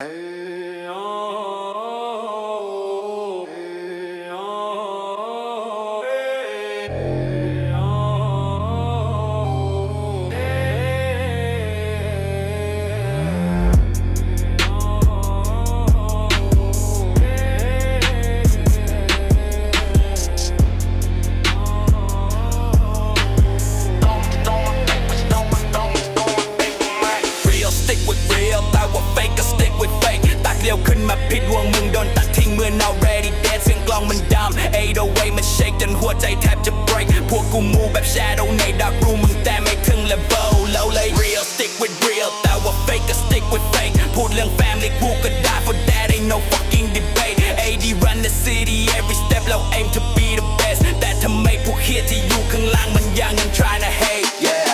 Hey. มันดำ808มัน shake จนหัวใจแทบจะ break พวกกู move แบบ shadow ใน dark room มึงแต่ไม่ถึง level แล้วเลย real stick with real แต่ว่า fake ก็ stick with fake พูดเรื่อง family พูดก็ได้ for that ain't no fucking debate AD run the city every step เรา aim to be the best แต่ทำไมพวกเฮียที่อยู่ข้างล่างมันยัง trying to hate yeah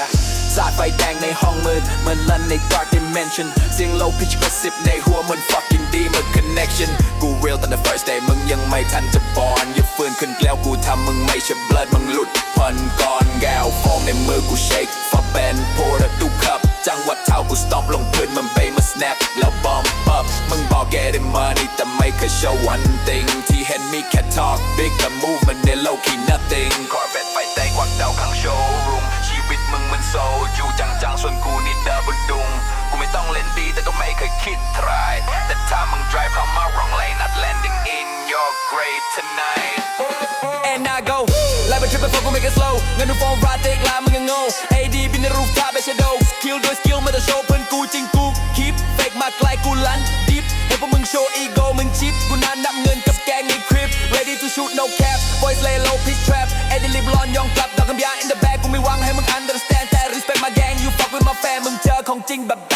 สาดไฟแดงในห้องมืดเหมือนลันใน dark dimension เสียง low pitch กระซิบในหัวเหมือน fucking demon connection กู real ตั้งแต่ first day มึงยังไม่ทันจะบอนอย่าฟื้น ขึ้นแล้วกูทำมึงไม่ใช่ blood มึงหลุดพันก่อนแก้วฟองในมือกู shake ฟับแบนโพระตุคับ จังหวะเท้ากู stop ลงพื้นมันเบมา snap แล้ว bomb up มึงบอก get it money แต่ไม่เคย show one thing ที่เห็นมีแค่ talk big แต่ movement ใน low key nothing Corvette ไฟแดงกวักดาวข้างโชว์รูมชีวิตมึงมันโซอยู่จังๆส่วนกู ไล่ไป trip ไป fuck กู make it slow เงินดูฟอร์มราเตกลามึงยังโง่ AD บินในรูปท่าไป shadow skill ด้วย skill ไม่ต้อโชว์เพื่อนกูจริงกู keep fake มาไกลกูลัน deep ให้พวกมึงโชว์ ego มึงชิปกูนานนับเงินกับแกงในคลิป ready to shoot no cap voice lay low pitch trap AD รีบร้อนยองกลับดอกคำยา in the bag กูไม่หวังให้มึง understand แต่ respect มาแกง you fuck with my fan มึงเจอของจริงแบบ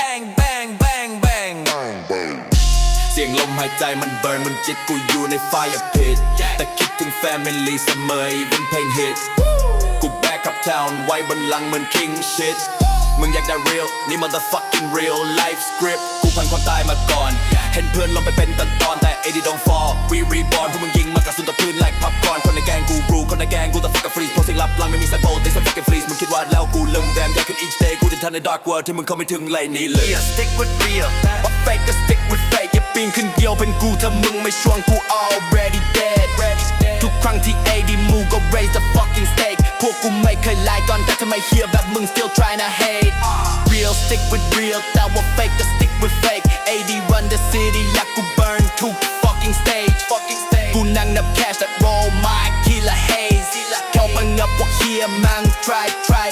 สียงลมหายใจมันเบิร์นมันจิตกูอยู่ในไฟอพ i ตแต่คิดถึงแฟมิลี่เสมอ even pain hit กู back up town ไว้บนหลังเหมือน king shit มึงอยากได้ real นี่ motherfucking real life script กูพันความตายมาก่อน เห็นเพื่อนลงไปเป็นตอนตอนแต่ AD don't fall we reborn พวกมึงยิงมากระสุนต่อพื้น like popcorn คนในแกงกูรู้คนในแกงกูแต่ fuck a freeze พวกสิ่งลับลังไม่มีสายโบว์ they say fucking freeze มึงคิดว่าแล้วกูลืมแดมอยากขึ้น each day กูจะทันใน dark world ที่มึงเข้าไม่ถึงเลยนี่เลย real stick with real ช่วงกู already dead ทุกครั้งที่ AD มูก็ raise the fucking stake พวกกูไม่เคยไล่ก่อนแต่ทำไมเฮียแบบมึง still trying to hate real stick with real แต่ว่า fake ก็ stick with fake AD run the city อยากกู burn ทุก fucking stage กูนั่งนับ cash that roll my killer haze เข้ามางับพวกเฮียมัง try try